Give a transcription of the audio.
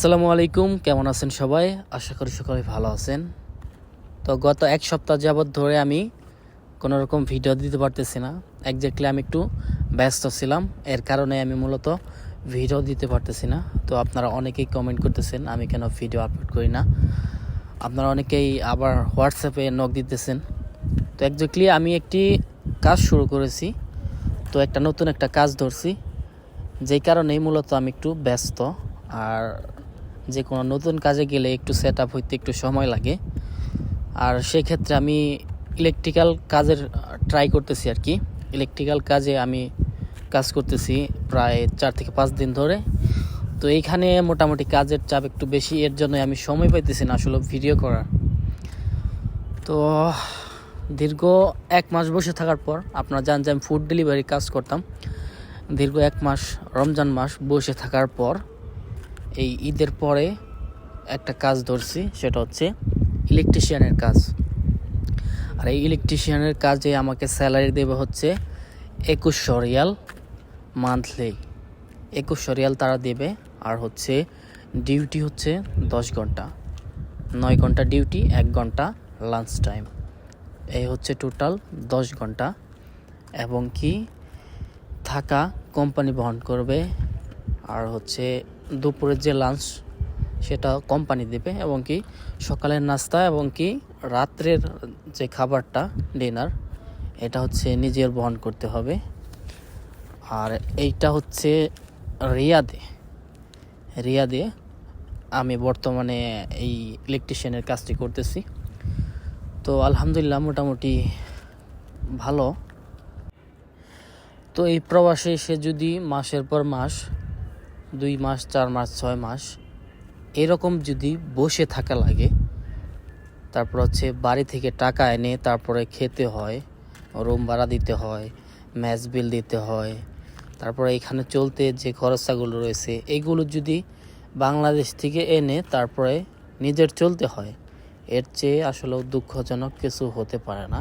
আসসালামু আলাইকুম, কেমন আছেন সবাই? আশা করি সকলে ভালো আছেন। তো গত এক সপ্তাহ যাবৎ ধরে আমি কোনো রকম ভিডিও দিতে পারতেছি না। একজাক্টলি আমি একটু ব্যস্ত ছিলাম। এর কারণে আমি মূলত ভিডিও দিতে পারতেছি না। তো আপনারা অনেকেই কমেন্ট করতেছেন, আমি কেন ভিডিও আপলোড করি না? আপনারা অনেকেই আবার হোয়াটসঅ্যাপে নক দিতেছেন। তো একজাক্টলি আমি একটি কাজ শুরু করেছি। তো একটা নতুন একটা কাজ ধরছি। যেই কারণেই মূলত আমি একটু ব্যস্ত। আর যে কোনো নতুন কাজে গেলে একটু সেট আপ হইতে একটু সময় লাগে। আর সেক্ষেত্রে আমি ইলেকট্রিক্যাল কাজের ট্রাই করতেছি আর কি। ইলেকট্রিক্যাল কাজে আমি কাজ করতেছি প্রায় চার থেকে পাঁচ দিন ধরে। তো এইখানে মোটামুটি কাজের চাপ একটু বেশি, এর জন্য আমি সময় পাইতেছি না আসলে ভিডিও করার। তো দীর্ঘ এক মাস বসে থাকার পর আপনারা জান যে আমি ফুড ডেলিভারি কাজ করতাম। দীর্ঘ এক মাস, রমজান মাস বসে থাকার পর এই ঈদের পরে একটা কাজ ধরছি, সেটা হচ্ছে ইলেকট্রিশিয়ানের কাজ। আর এই ইলেকট্রিশিয়ানের কাজে আমাকে স্যালারি দেবে হচ্ছে একুশশো রিয়াল মান্থলি একুশশো রিয়াল তারা দেবে, আর হচ্ছে ডিউটি হচ্ছে দশ ঘণ্টা। নয় ঘণ্টা ডিউটি এক ঘণ্টা লাঞ্চ টাইম এই হচ্ছে টোটাল দশ ঘণ্টা। এবং কি থাকা কোম্পানি বহন করবে, আর হচ্ছে দুপুরের যে লাঞ্চ সেটা কোম্পানি দেবে এবং কি সকালের নাস্তা এবং কি রাত্রের যে খাবারটা ডিনার এটা হচ্ছে নিজের বহন করতে হবে। আর এইটা হচ্ছে রিয়াদে। রিয়াদে আমি বর্তমানে এই ইলেকট্রিশিয়ানের কাজটি করতেছি। তো আলহামদুলিল্লাহ মোটামুটি ভালো। তো এই প্রবাসে এসে যদি মাসের পর মাস দুই মাস, চার মাস, ছয় মাস, এরকম যদি বসে থাকা লাগে, তারপর হচ্ছে বাড়ি থেকে টাকা এনে তারপরে খেতে হয়, রুম ভাড়া দিতে হয়, ম্যাচ বিল দিতে হয়, তারপরে এখানে চলতে যে খরচাগুলো রয়েছে, এগুলো যদি বাংলাদেশ থেকে এনে তারপরে নিজের চলতে হয়, এর চেয়ে আসলে দুঃখজনক কিছু হতে পারে না।